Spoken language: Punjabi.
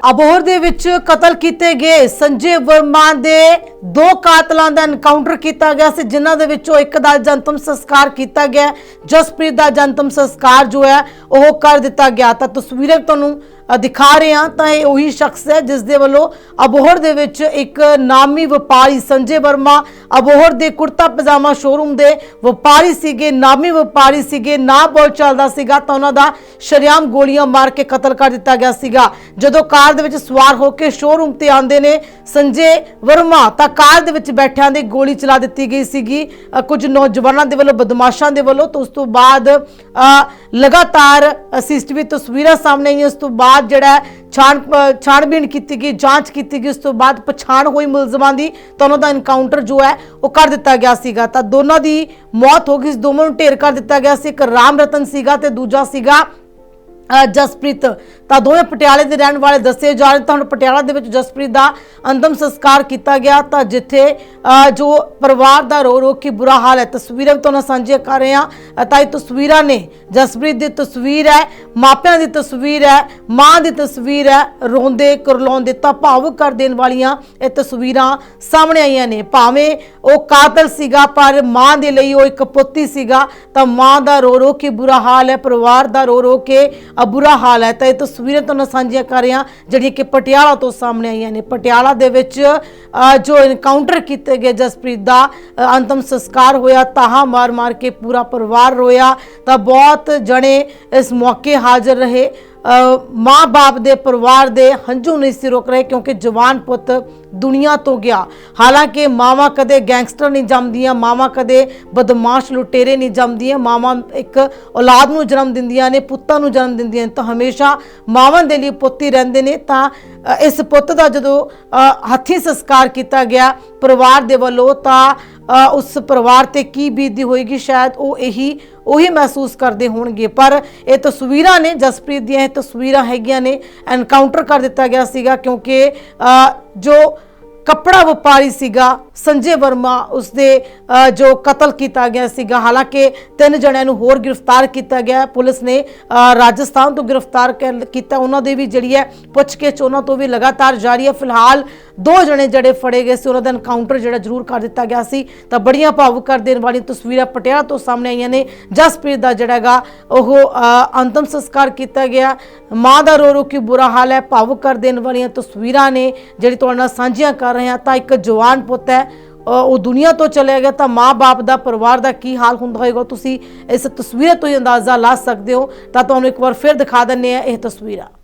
ਅਬੋਹਰ ਦੇ ਵਿੱਚ ਕਤਲ ਕੀਤੇ ਗਏ ਸੰਜੇ ਵਰਮਾ ਦੇ ਦੋ ਕਾਤਲਾਂ ਦਾ ਐਨਕਾਊਂਟਰ ਕੀਤਾ ਗਿਆ ਸੀ, ਜਿਨ੍ਹਾਂ ਦੇ ਵਿੱਚੋਂ ਇੱਕ ਦਾ ਜਨਤਮ ਸੰਸਕਾਰ ਕੀਤਾ ਗਿਆ ਜਸਪ੍ਰੀਤ ਦਾ ਜਨਤਮ ਸੰਸਕਾਰ ਜੋ ਹੈ, ਉਹ ਕਰ ਦਿੱਤਾ ਗਿਆ। ਤਾਂ ਤਸਵੀਰਾਂ ਤੁਹਾਨੂੰ ਦਿਖਾ ਰਹੇ ਹਾਂ। ਤਾਂ ਇਹ ਉਹੀ ਸ਼ਖਸ ਹੈ ਜਿਸ ਦੇ ਵੱਲੋਂ ਅਬੋਹਰ ਦੇ ਵਿੱਚ ਇੱਕ ਨਾਮੀ ਵਪਾਰੀ ਸੰਜੇ ਵਰਮਾ ਅਬੋਹਰ ਦੇ ਕੁੜਤਾ ਪਜਾਮਾ ਸ਼ੋਰੂਮ ਦੇ ਵਪਾਰੀ ਸੀਗੇ ਨਾਮੀ ਵਪਾਰੀ ਸੀਗੇ ਨਾ ਬੋਲ ਚੱਲਦਾ ਸੀਗਾ ਤਾਂ ਉਹਨਾਂ ਦਾ ਸ਼ਰੇਆਮ ਗੋਲੀਆਂ ਮਾਰ ਕੇ ਕਤਲ ਕਰ ਦਿੱਤਾ ਗਿਆ ਸੀਗਾ। ਜਦੋਂ ਕਾਰ ਦੇ ਵਿੱਚ ਸਵਾਰ ਹੋ ਕੇ ਸ਼ੋਰੂਮ ਤੇ ਆਉਂਦੇ ਨੇ ਸੰਜੇ ਵਰਮਾ ਤਾਂ ਕਾਰ ਦੇ ਵਿੱਚ ਬੈਠਿਆਂ ਦੇ ਗੋਲੀ ਚਲਾ ਦਿੱਤੀ ਗਈ ਸੀਗੀ। ਅ, ਕੁਝ ਨੌਜਵਾਨਾਂ ਦੇ ਵੱਲੋਂ ਬਦਮਾਸ਼ਾਂ ਦੇ ਵੱਲੋਂ ਤਾਂ ਉਸ ਤੋਂ ਬਾਅਦ ਲਗਾਤਾਰ ਸੀਸੀਟੀਵੀ ਤਸਵੀਰਾਂ ਸਾਹਮਣੇ ਆਈਆਂ ਉਸ ਤੋਂ ਬਾਅਦ ਜਿਹੜਾ ਛਾਣ ਛਾਣਬੀਣ ਕੀਤੀ ਗਈ, ਜਾਂਚ ਕੀਤੀ ਗਈ, ਉਸ ਤੋਂ ਬਾਅਦ ਪਛਾਣ ਹੋਈ ਮੁਲਜ਼ਮਾਂ ਦੀ, ਤਾਂ ਉਹਨਾਂ ਦਾ ਇਨਕਾਊਂਟਰ ਜੋ ਹੈ, ਉਹ ਕਰ ਦਿੱਤਾ ਗਿਆ ਸੀਗਾ। ਤਾਂ ਦੋਨਾਂ ਦੀ ਮੌਤ ਹੋ ਗਈ, ਇਸ ਦੋਵਾਂ ਨੂੰ ਢੇਰ ਕਰ ਦਿੱਤਾ ਗਿਆ ਸੀ। ਇੱਕ ਰਾਮ ਰਤਨ ਸੀਗਾ ਤੇ ਦੂਜਾ ਸੀਗਾ ਜਸਪ੍ਰੀਤ, ਤਾਂ ਦੋਵੇਂ ਪਟਿਆਲੇ ਦੇ ਰਹਿਣ ਵਾਲੇ ਦੱਸੇ ਜਾ ਰਹੇ ਤਾਂ ਹੁਣ ਪਟਿਆਲਾ ਦੇ ਵਿੱਚ ਜਸਪ੍ਰੀਤ ਦਾ ਅੰਤਮ ਸੰਸਕਾਰ ਕੀਤਾ ਗਿਆ, ਤਾਂ ਜਿੱਥੇ ਜੋ ਪਰਿਵਾਰ ਦਾ ਰੋ ਰੋ ਕੇ ਬੁਰਾ ਹਾਲ ਹੈ। ਤਸਵੀਰਾਂ ਵੀ ਤੁਹਾਨੂੰ ਸਾਂਝੀਆਂ ਕਰ ਰਹੇ ਹਾਂ। ਤਾਂ ਇਹ ਤਸਵੀਰਾਂ ਨੇ, ਜਸਪ੍ਰੀਤ ਦੀ ਤਸਵੀਰ ਹੈ, ਮਾਪਿਆਂ ਦੀ ਤਸਵੀਰ ਹੈ, ਮਾਂ ਦੀ ਤਸਵੀਰ ਹੈ, ਰੋਂਦੇ, ਕਰਲਾਉਂਦੇ, ਤਾਂ ਭਾਵੁਕ ਕਰ ਦੇਣ ਵਾਲੀਆਂ ਇਹ ਤਸਵੀਰਾਂ ਸਾਹਮਣੇ ਆਈਆਂ ਨੇ। ਭਾਵੇਂ ਉਹ ਕਾਤਲ ਸੀਗਾ, ਪਰ ਮਾਂ ਦੇ ਲਈ ਉਹ ਇੱਕ ਪੁੱਤੀ ਸੀਗਾ, ਤਾਂ ਮਾਂ ਦਾ ਰੋ ਰੋ ਕੇ ਬੁਰਾ ਹਾਲ ਹੈ, ਪਰਿਵਾਰ ਦਾ ਰੋ ਰੋ ਕੇ ਅ, ਬੁਰਾ ਹਾਲ ਹੈ ਤਾਂ ਇਹ ਤਸਵੀਰਾਂ ਤੁਹਾਨੂੰ ਸਾਂਝੀਆਂ ਕਰ ਰਿਹਾ ਜਿਹੜੀਆਂ ਕਿ ਪਟਿਆਲਾ ਤੋਂ ਸਾਹਮਣੇ ਆਈਆਂ ਨੇ। ਪਟਿਆਲਾ ਦੇ ਵਿੱਚ ਜੋ ਇਨਕਾਊਂਟਰ ਕੀਤੇ ਗਏ ਜਸਪ੍ਰੀਤ ਦਾ ਅੰਤਮ ਸੰਸਕਾਰ ਹੋਇਆ ਤਾਹਾ ਮਾਰ ਮਾਰ ਕੇ ਪੂਰਾ ਪਰਿਵਾਰ ਰੋਇਆ ਤਾਂ ਬਹੁਤ ਜਣੇ ਇਸ ਮੌਕੇ ਹਾਜ਼ਰ ਰਹੇ। ਮਾਂ-ਬਾਪ ਦੇ ਪਰਿਵਾਰ ਦੇ ਹੰਝੂ ਨਹੀਂ ਸੀ ਰੁਕ ਰਹੇ ਕਿਉਂਕਿ ਜਵਾਨ ਪੁੱਤ ਦੁਨੀਆ ਤੋਂ ਗਿਆ। ਹਾਲਾਂਕਿ ਮਾਵਾਂ ਕਦੇ ਗੈਂਗਸਟਰ ਨਹੀਂ ਜੰਮਦੀਆਂ ਮਾਵਾਂ ਕਦੇ ਬਦਮਾਸ਼ ਲੁਟੇਰੇ ਨਹੀਂ ਜੰਮਦੀਆਂ ਮਾਵਾਂ ਇੱਕ ਔਲਾਦ ਨੂੰ ਜਨਮ ਦਿੰਦੀਆਂ ਨੇ ਪੁੱਤਾਂ ਨੂੰ ਜਨਮ ਦਿੰਦੀਆਂ ਨੇ। ਤਾਂ ਹਮੇਸ਼ਾ ਮਾਵਾਂ ਦੇ ਲਈ ਪੁੱਤੀ ਰਹਿੰਦੇ ਨੇ। ਤਾਂ ਇਸ ਪੁੱਤ ਦਾ ਜਦੋਂ ਅ, ਹੱਥੀਂ ਸੰਸਕਾਰ ਕੀਤਾ ਗਿਆ ਪਰਿਵਾਰ ਦੇ ਵੱਲੋਂ ਤਾਂ ਉਸ ਪਰਿਵਾਰ ਤੇ ਕੀ ਬੀਤਦੀ ਹੋਏਗੀ, ਸ਼ਾਇਦ ਉਹ ਇਹੀ ਉਹੀ ਮਹਿਸੂਸ ਕਰਦੇ ਹੋਣਗੇ। ਪਰ ਇਹ ਤਸਵੀਰਾਂ ਨੇ, ਜਸਪ੍ਰੀਤ ਦੀਆਂ ਇਹ ਤਸਵੀਰਾਂ ਹੈਗੀਆਂ ਨੇ ਐਨਕਾਊਂਟਰ ਕਰ ਦਿੱਤਾ ਗਿਆ ਸੀਗਾ ਕਿਉਂਕਿ ਜੋ ਕੱਪੜਾ ਵਪਾਰੀ ਸੀਗਾ ਸੰਜੇ ਵਰਮਾ, ਉਸਦੇ ਜੋ ਕਤਲ ਕੀਤਾ ਗਿਆ ਸੀਗਾ, ਹਾਲਾਂਕਿ ਤਿੰਨ ਜਣਿਆਂ ਨੂੰ ਹੋਰ ਗ੍ਰਿਫਤਾਰ ਕੀਤਾ ਗਿਆ। ਪੁਲਿਸ ਨੇ ਰਾਜਸਥਾਨ ਤੋਂ ਗ੍ਰਿਫਤਾਰ ਕਰ- ਕੀਤਾ। ਉਹਨਾਂ ਦੇ ਵੀ ਜਿਹੜੀ ਹੈ ਪੁੱਛਗਿੱਛ, ਉਹਨਾਂ ਤੋਂ ਵੀ ਲਗਾਤਾਰ ਜਾਰੀ ਹੈ। ਫਿਲਹਾਲ ਦੋ ਜਣੇ ਜਿਹੜੇ ਫੜੇ ਗਏ ਸੀ, ਉਹਨਾਂ ਦਾ ਐਨਕਾਊਂਟਰ ਜਿਹੜਾ ਜ਼ਰੂਰ ਕਰ ਦਿੱਤਾ ਗਿਆ ਸੀ। ਤਾਂ ਬੜੀਆਂ ਭਾਵੁਕ ਕਰ ਦੇਣ ਵਾਲੀਆਂ ਤਸਵੀਰਾਂ ਪਟਿਆਲਾ ਤੋਂ ਸਾਹਮਣੇ ਆਈਆਂ ਨੇ। ਜਸਪ੍ਰੀਤ ਦਾ ਜਿਹੜਾ ਹੈਗਾ, ਉਹ ਅੰਤਮ ਸੰਸਕਾਰ ਕੀਤਾ ਗਿਆ। ਮਾਂ ਦਾ ਰੋ ਰੋ ਕੇ ਬੁਰਾ ਹਾਲ ਹੈ? ਭਾਵੁਕ ਕਰ ਦੇਣ ਵਾਲੀਆਂ ਤਸਵੀਰਾਂ ਨੇ, ਜਿਹੜੀ ਤੁਹਾਡੇ ਨਾਲ ਸਾਂਝੀਆਂ ਕਰ ਰਹੇ ਹਾਂ। ਤਾਂ ਇੱਕ ਜਵਾਨ ਪੁੱਤ ਹੈ ਉਹ ਦੁਨੀਆ ਤੋਂ ਚਲੇ ਗਿਆ ਤਾਂ ਮਾਂ-ਬਾਪ ਦਾ ਪਰਿਵਾਰ ਦਾ ਕੀ ਹਾਲ ਹੁੰਦਾ ਹੋਏਗਾ? ਤੁਸੀਂ ਇਸ ਤਸਵੀਰ ਤੋਂ ਹੀ ਅੰਦਾਜ਼ਾ ਲਾ ਸਕਦੇ ਹੋ। ਤਾਂ ਤੁਹਾਨੂੰ ਇੱਕ ਵਾਰ ਫਿਰ ਦਿਖਾ ਦਿੰਨੇ ਆ ਇਹ ਤਸਵੀਰਾਂ।